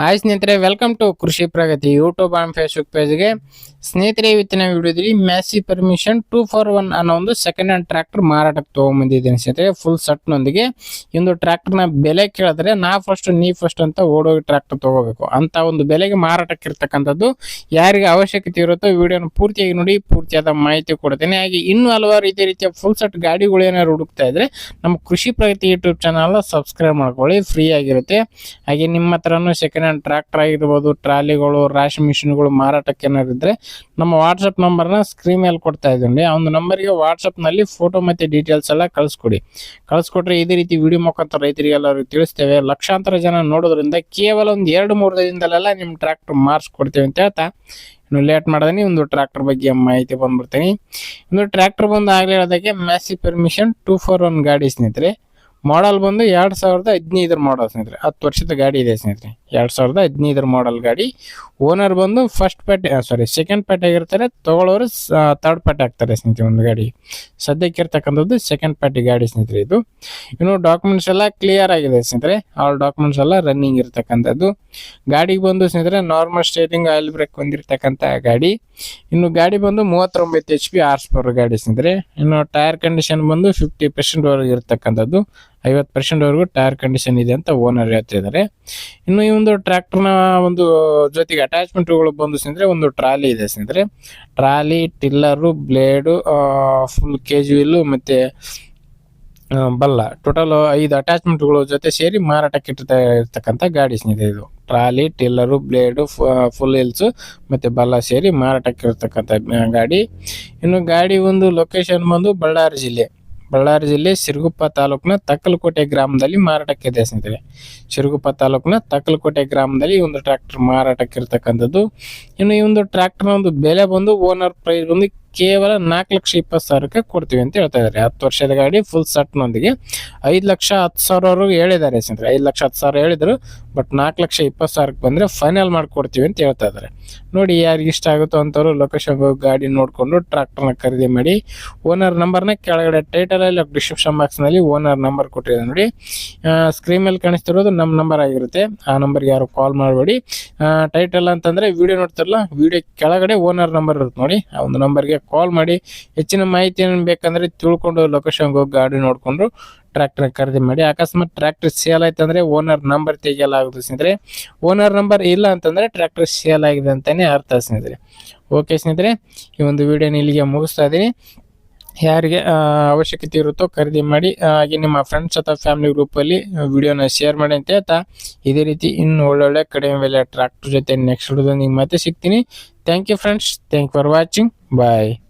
Hi ಸ್ನೇಹಿತರೆ welcome to Krishi Pragati YouTube and Facebook ಪೇಜ್ಗೆ ಸ್ನೇಹಿತರೆ, ಇವತ್ತಿನ ವಿಡಿಯೋದಲ್ಲಿ Massey Ferguson two four one ಅನ್ನೋ ಒಂದು ಸೆಕೆಂಡ್ ಹ್ಯಾಂಡ್ ಟ್ರ್ಯಾಕ್ಟರ್ ಮಾರಾಟಕ್ಕೆ ತೊಗೊಂಬಂದಿದ್ದೀನಿ ಸ್ನೇಹಿತರೆ ಫುಲ್ ಸಟ್ನೊಂದಿಗೆ ಇಂದು ಟ್ರ್ಯಾಕ್ಟರ್ನ ಬೆಲೆ ಕೇಳಿದ್ರೆ ನಾ ಫಸ್ಟ್ ನೀ ಫಸ್ಟ್ ಅಂತ ಓಡೋಗಿ ಟ್ರ್ಯಾಕ್ಟರ್ ತಗೋಬೇಕು. ಅಂತ ಒಂದು ಬೆಲೆಗೆ ಮಾರಾಟಕ್ಕೆ ಇರ್ತಕ್ಕಂಥದ್ದು. ಯಾರಿಗೆ ಅವಶ್ಯಕತೆ ಇರುತ್ತೋ ವಿಡಿಯೋನ ಪೂರ್ತಿಯಾಗಿ ನೋಡಿ, ಪೂರ್ತಿಯಾದ ಮಾಹಿತಿ ಕೊಡ್ತೇನೆ. ಹಾಗೆ ಇನ್ನೂ ಹಲವಾರು ಇದೇ ರೀತಿಯ ಫುಲ್ ಸೆಟ್ ಗಾಡಿಗಳು ಏನಾದ್ರು ಹುಡುಕ್ತಾ ಇದ್ರೆ ನಮ್ಮ ಕೃಷಿ ಪ್ರಗತಿ ಯೂಟ್ಯೂಬ್ ಚಾನಲ್ ಸಬ್ಸ್ಕ್ರೈಬ್ ಮಾಡ್ಕೊಳ್ಳಿ ಫ್ರೀ ಆಗಿರುತ್ತೆ. ಹಾಗೆ ನಿಮ್ಮ ಹತ್ರನೂ ಸೆಕೆಂಡ್ ಹ್ಯಾಂಡ್ ಟ್ರ್ಯಾಕ್ಟರ್ ಆಗಿರ್ಬೋದು, ಟ್ರಾಲಿಗಳು, ರಾಶಿ ಮಿಷಿನ್ಗಳು ಮಾರಾಟಕ್ಕೆ ಏನಾದ್ರು ಇದ್ರೆ ನಮ್ಮ ವಾಟ್ಸಪ್ ನಂಬರ್ನ ಸ್ಕ್ರೀನ್ ಮೇಲೆ ಕೊಡ್ತಾ ಇದ್ದೀನಿ. ಆ ಒಂದು ನಂಬರ್ಗೆ ವಾಟ್ಸಪ್ನಲ್ಲಿ ಫೋಟೋ ಮತ್ತು ಡೀಟೇಲ್ಸ್ ಎಲ್ಲ ಕಳಿಸ್ಕೊಡಿ. ಕಳಿಸ್ಕೊಟ್ರೆ ಇದೇ ರೀತಿ ವಿಡಿಯೋ ಮುಖಾಂತರ ರೈತರಿಗೆಲ್ಲರಿಗೂ ತಿಳಿಸ್ತೇವೆ. ಲಕ್ಷಾಂತರ ಜನ ನೋಡೋದ್ರಿಂದ ಕೇವಲ ಒಂದು ಎರಡು ಮೂರು ದಿನದಲ್ಲೆಲ್ಲ ನಿಮ್ಮ ಟ್ರ್ಯಾಕ್ಟರ್ ಮಾರ್ಚ್ಕೊಡ್ತೇವೆ ಅಂತ ಹೇಳ್ತಾ ಇನ್ನು ಲೇಟ್ ಮಾಡ್ದೆ ಒಂದು ಟ್ರ್ಯಾಕ್ಟರ್ ಬಗ್ಗೆ ಮಾಹಿತಿ ಬಂದ್ಬಿಡ್ತೀನಿ. ಇನ್ನು ಟ್ರ್ಯಾಕ್ಟರ್ ಬಂದು ಆಗಲೇ ಹೇಳೋದಕ್ಕೆ Massey Ferguson two four one ಗಾಡಿ ಸ್ನೇಹಿತರೆ. ಮಾಡಲ್ ಬಂದು ಎರಡು ಸಾವಿರದ ಹದಿನೈದರ ಮಾಡಲ್ ಸ್ನೇಹಿತರೆ. ಹತ್ತು ವರ್ಷದ ಗಾಡಿ ಇದೆ ಸ್ನೇಹಿತರೆ. ಎರಡು ಸಾವಿರದ ಹದಿನೈದರ ಮಾಡಲ್ ಗಾಡಿ. ಓನರ್ ಬಂದು ಫಸ್ಟ್ ಪೇಟೆ ಸಾರಿ ಸೆಕೆಂಡ್ ಪೇಟೆ ಆಗಿರ್ತಾರೆ. ತಗೊಳ್ಳೋರು ತರ್ಡ್ ಪೇಟೆ ಆಗ್ತಾರೆ ಸ್ನೇಹಿತರೆ ಒಂದು ಗಾಡಿ. ಸದ್ಯಕ್ಕೆ ಇರ್ತಕ್ಕಂಥದ್ದು ಸೆಕೆಂಡ್ ಪಾರ್ಟಿ ಗಾಡಿ ಸ್ನೇಹಿತರೆ ಇದು. ಇನ್ನು ಡಾಕ್ಯುಮೆಂಟ್ಸ್ ಎಲ್ಲ ಕ್ಲಿಯರ್ ಆಗಿದೆ ಸ್ನೇಹಿತರೆ. ಆಲ್ ಡಾಕ್ಯುಮೆಂಟ್ಸ್ ಎಲ್ಲ ರನ್ನಿಂಗ್ ಇರ್ತಕ್ಕಂಥದ್ದು. ಗಾಡಿಗೆ ಬಂದು ಸ್ನೇಹಿತರೆ ನಾರ್ಮಲ್ ಸ್ಟೇರಿಂಗ್ ಆಯಿಲ್ ಬ್ರೇಕ್ ಹೊಂದಿರತಕ್ಕಂಥ ಗಾಡಿ. ಇನ್ನು ಗಾಡಿ ಬಂದು ಮೂವತ್ತೊಂಬತ್ತು ಎಚ್ ಪಿ ಆರ್ಸ್ ಪವರ್ ಗಾಡಿ ಸ್ನೇಹಿತರೆ. ಇನ್ನು ಟೈರ್ ಕಂಡೀಷನ್ ಬಂದು ಫಿಫ್ಟಿ ಪರ್ಸೆಂಟ್ವರೆಗೆ ಇರ್ತಕ್ಕಂಥದ್ದು. ಐವತ್ತು ಪರ್ಸೆಂಟ್ವರೆಗೂ ಟೈರ್ ಕಂಡೀಷನ್ ಇದೆ ಅಂತ ಓನರ್ ಹೇಳ್ತಿದ್ದಾರೆ. ಇನ್ನು ಈ ಒಂದು ಟ್ರ್ಯಾಕ್ಟರ್ನ ಒಂದು ಜೊತೆಗೆ ಅಟ್ಯಾಚ್ಮೆಂಟ್ಗಳು ಬಂದು ಸ್ನೇಹಿತರೆ, ಒಂದು ಟ್ರಾಲಿ ಇದೆ ಸ್ನೇಹಿತರೆ. Trolley tiller blade full cage wheel ಮತ್ತು ಬಲ್ಲ. ಟೋಟಲ್ ಐದು ಅಟ್ಯಾಚ್ಮೆಂಟ್ಗಳ ಜೊತೆ ಸೇರಿ ಮಾರಾಟಕ್ಕೆ ಇರ್ತಕ್ಕಂಥ ಗಾಡಿ ಸ್ನೇಹಿತರೆ ಇದು. Trolley tiller blade full wheels ಮತ್ತು ಬಲ್ಲ ಸೇರಿ ಮಾರಾಟಕ್ಕೆ ಇರ್ತಕ್ಕಂಥ ಗಾಡಿ. ಇನ್ನು ಗಾಡಿ ಒಂದು ಲೊಕೇಶನ್ ಬಂದು ಬಳ್ಳಾರಿ ಜಿಲ್ಲೆ. ಬಳ್ಳಾರಿ ಜಿಲ್ಲೆ ಸಿರುಗುಪ್ಪ ತಾಲೂಕಿನ ತಕ್ಕಲಕೋಟೆ ಗ್ರಾಮದಲ್ಲಿ ಮಾರಾಟಕ್ಕೆ ಇದೆ ಸ್ನೇಹಿತರೆ ಸಿರುಗುಪ್ಪ ತಾಲೂಕಿನ ತಕ್ಕಲಕೋಟೆ ಗ್ರಾಮದಲ್ಲಿ ಒಂದು ಟ್ರ್ಯಾಕ್ಟರ್ ಮಾರಾಟಕ್ಕೆ ಇರ್ತಕ್ಕಂಥದ್ದು ಇನ್ನು ಈ ಒಂದು ಟ್ರ್ಯಾಕ್ಟರ್ನ ಒಂದು ಬೆಲೆ ಬಂದು ಓನರ್ ಪ್ರೈಸ್ ಬಂದು ಕೇವಲ ನಾಲ್ಕು ಲಕ್ಷ ಇಪ್ಪತ್ತು ಸಾವಿರಕ್ಕೆ ಕೊಡ್ತೀವಿ ಅಂತ ಹೇಳ್ತಾ ಇದ್ದಾರೆ. ಹತ್ತು ವರ್ಷದ ಗಾಡಿ ಫುಲ್ ಸಟ್ನೊಂದಿಗೆ ಐದು ಲಕ್ಷ ಹತ್ತು ಸಾವಿರವರೆಗೂ ಹೇಳಿದ್ದಾರೆ ಸ್ನೇಹಿತರೆ. ಐದು ಲಕ್ಷ ಹತ್ತು ಸಾವಿರ ಹೇಳಿದ್ರು ಬಟ್ ನಾಲ್ಕು ಲಕ್ಷ ಇಪ್ಪತ್ತು ಸಾವಿರಕ್ಕೆ ಬಂದರೆ ಫೈನಲ್ ಮಾಡಿಕೊಡ್ತೀವಿ ಅಂತ ಹೇಳ್ತಾ ಇದ್ದಾರೆ. ನೋಡಿ ಯಾರಿಗೆ ಇಷ್ಟ ಆಗುತ್ತೋ ಅಂಥವ್ರು ಲೊಕೇಶನ್ ಗಾಡಿ ನೋಡಿಕೊಂಡು ಟ್ರ್ಯಾಕ್ಟರ್ನ ಖರೀದಿ ಮಾಡಿ. ಓನರ್ ನಂಬರ್ನ ಕೆಳಗಡೆ ಟೈಟಲಲ್ಲಿ ಡಿಸ್ಕ್ರಿಪ್ಷನ್ ಬಾಕ್ಸ್ನಲ್ಲಿ ಓನರ್ ನಂಬರ್ ಕೊಟ್ಟಿದೆ ನೋಡಿ. ಸ್ಕ್ರೀನ್ ಮೇಲೆ ಕಾಣಿಸ್ತಿರೋದು ನಮ್ಮ ನಂಬರ್ ಆಗಿರುತ್ತೆ. ಆ ನಂಬರ್ಗೆ ಯಾರು ಕಾಲ್ ಮಾಡಬೇಡಿ. ಟೈಟಲ್ ಅಂತಂದರೆ ವಿಡಿಯೋ ನೋಡ್ತಿರಲ್ಲ ವಿಡಿಯೋ ಕೆಳಗಡೆ ಓನರ್ ನಂಬರ್ ಇರುತ್ತೆ ನೋಡಿ. ಆ ಒಂದು ನಂಬರ್ಗೆ ಕಾಲ್ ಮಾಡಿ ಹೆಚ್ಚಿನ ಮಾಹಿತಿ ಏನು ಬೇಕಂದ್ರೆ ತಿಳ್ಕೊಂಡು ಲೊಕೇಶನ್ಗೆ ಹೋಗಿ ಗಾಡಿ ನೋಡಿಕೊಂಡು ಟ್ರ್ಯಾಕ್ಟರ್ ಖರೀದಿ ಮಾಡಿ. ಅಕಸ್ಮಾತ್ ಟ್ರ್ಯಾಕ್ಟರ್ ಸೇಲ್ ಆಯ್ತು ಅಂದರೆ ಓನರ್ ನಂಬರ್ ತೆಗೆಯಲಾಗುತ್ತೆ ಸ್ನೇಹಿತರೆ. ಓನರ್ ನಂಬರ್ ಇಲ್ಲ ಅಂತಂದರೆ ಟ್ರ್ಯಾಕ್ಟರ್ ಸೇಲ್ ಆಗಿದೆ ಅಂತಲೇ ಅರ್ಥ ಸ್ನೇಹಿತರೆ. ಓಕೆ ಸ್ನೇಹಿತರೆ, ಈ ಒಂದು ವಿಡಿಯೋನ ಇಲ್ಲಿಗೆ ಮುಗಿಸ್ತಾ ಇದ್ದೀನಿ. ಯಾರಿಗೆ ಅವಶ್ಯಕತೆ ಇರುತ್ತೋ ಖರೀದಿ ಮಾಡಿ, ಹಾಗೆ ನಿಮ್ಮ ಫ್ರೆಂಡ್ಸ್ ಅಥವಾ ಫ್ಯಾಮಿಲಿ ಗ್ರೂಪಲ್ಲಿ ವಿಡಿಯೋನ ಶೇರ್ ಮಾಡಿ ಅಂತ ಹೇಳ್ತಾ ಇದೇ ರೀತಿ ಇನ್ನು ಒಳ್ಳೊಳ್ಳೆ ಕಡಿಮೆ ಬೆಲೆ ಟ್ರ್ಯಾಕ್ಟರ್ ಜೊತೆ ನೆಕ್ಸ್ಟ್ ವಿಡಿಯೋದೊಂದಿಗೆ ಮತ್ತೆ ಸಿಗ್ತೀನಿ. Thank you friends thank for watching Bye.